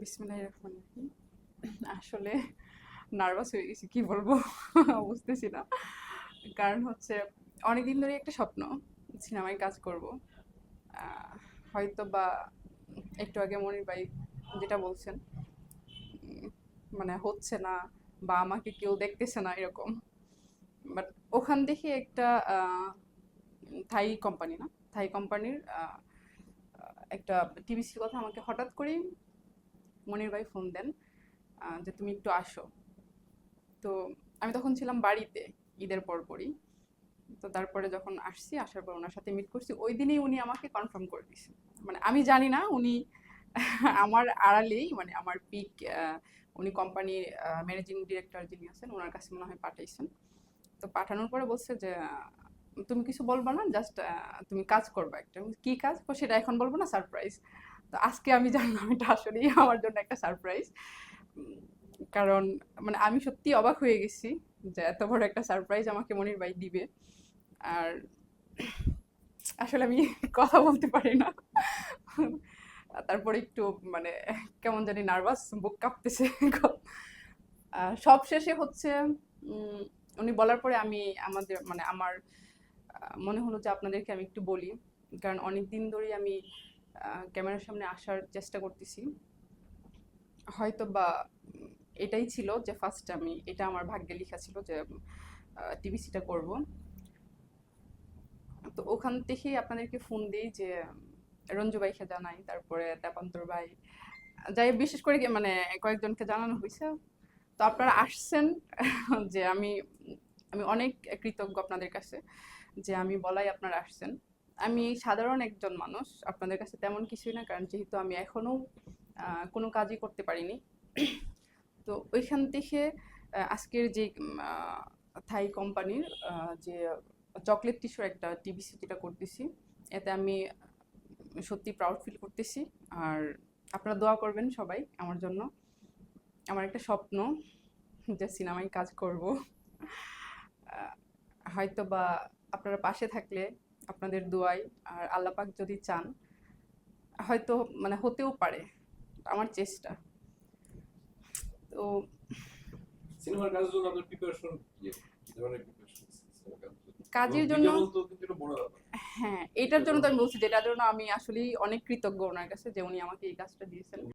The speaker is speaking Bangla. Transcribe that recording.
বিসমিল্লাহ রহমান রহিম। আসলে নার্ভাস হয়ে গেছি, কি বলব? বুঝতেছি না। কারণ হচ্ছে অনেকদিন ধরে একটা স্বপ্ন, সিনেমায় কাজ করব। হয়তো বা একটু আগে মনির ভাই যেটা বলছেন মানে হচ্ছে না বা আমাকে কেউ দেখতেছে না এরকম। বাট ওখান থেকে একটা থাই কোম্পানি না, থাই কোম্পানির একটা টিভিসির কথা আমাকে হঠাৎ করেই মনির ভাই ফোন দেন যে তুমি একটু আসো। তো আমি তখন ছিলাম বাড়িতে ঈদের পরপরই। তো তারপরে যখন আসছি, আসার পর ওনার সাথে মিট করছি, ওই দিনেই উনি আমাকে কনফার্ম করে দিয়েছেন মানে আমি জানি না উনি আমার আড়ালেই মানে আমার পিক উনি কোম্পানির ম্যানেজিং ডিরেক্টর যিনি আছেন, ওনার কাছে মনে হয় পাঠাইছেন। তো পাঠানোর পরে বলছে যে, তুমি কিছু বলবা না জাস্ট তুমি কাজ করবা একটা। কি কাজ? সেটা এখন বলব না সারপ্রাইজ তো আজকে আমি জানলাম এটা আসলেই আমার জন্য একটা সারপ্রাইজ কারণ মানে আমি সত্যি অবাক হয়ে গেছি যে এত বড় একটা সারপ্রাইজ আমাকে মনির ভাই দিবে। আর আসলে আমি কথা বলতে পারি না। তারপরে একটু মানে কেমন জানি নার্ভাস বুক কাঁপতেছে। সব শেষে হচ্ছে উনি বলার পরে আমি আমাদের মানে আমার মনে হলো যে আপনাদেরকে আমি একটু বলি। কারণ অনেক দিন ধরেই আমি ক্যামেরার সামনে আসার চেষ্টা করতেছি। হয়তো বা এটাই ছিল যে ফার্স্ট আমি, এটা আমার ভাগ্যে লেখা ছিল যে টিভিসিটা করব। তো ওখান থেকেই আপনাদেরকে ফোন দিই যে রঞ্জু ভাইকে জানাই, তারপরে তাপান্তর ভাই, যাই বিশেষ করে মানে কয়েকজনকে জানানো হয়েছে। তো আপনারা আসছেন, যে আমি আমি অনেক কৃতজ্ঞ আপনাদের কাছে, যে আমি বলাই আপনারা আসছেন। আমি সাধারণ একজন মানুষ, আপনাদের কাছে তেমন কিছুই না, কারণ যেহেতু আমি এখনও কোনো কাজই করতে পারিনি। তো ওইখান থেকে আজকের যে থাই কোম্পানির যে চকলেট টিস্যুর একটা টিভিসি যেটা করতেছি, এতে আমি সত্যি প্রাউড ফিল করতেছি। আর আপনারা দোয়া করবেন সবাই আমার জন্য। আমার একটা স্বপ্ন যে সিনেমায় কাজ করব। হয়তো বা আপনারা পাশে থাকলে আপনাদের দোয়াই আর আল্লাপাক যদি চান হয়তো মানে হতেও পারে আমার চেষ্টা। তো সিনেমার কাজের জন্য আপনার প্রিপারেশন কাজের জন্য? হ্যাঁ এটার জন্য তো আমি বলছি যেটার জন্য আমি আসলেই অনেক কৃতজ্ঞ ওনার কাছে যে উনি আমাকে এই কাজটা দিয়েছেন।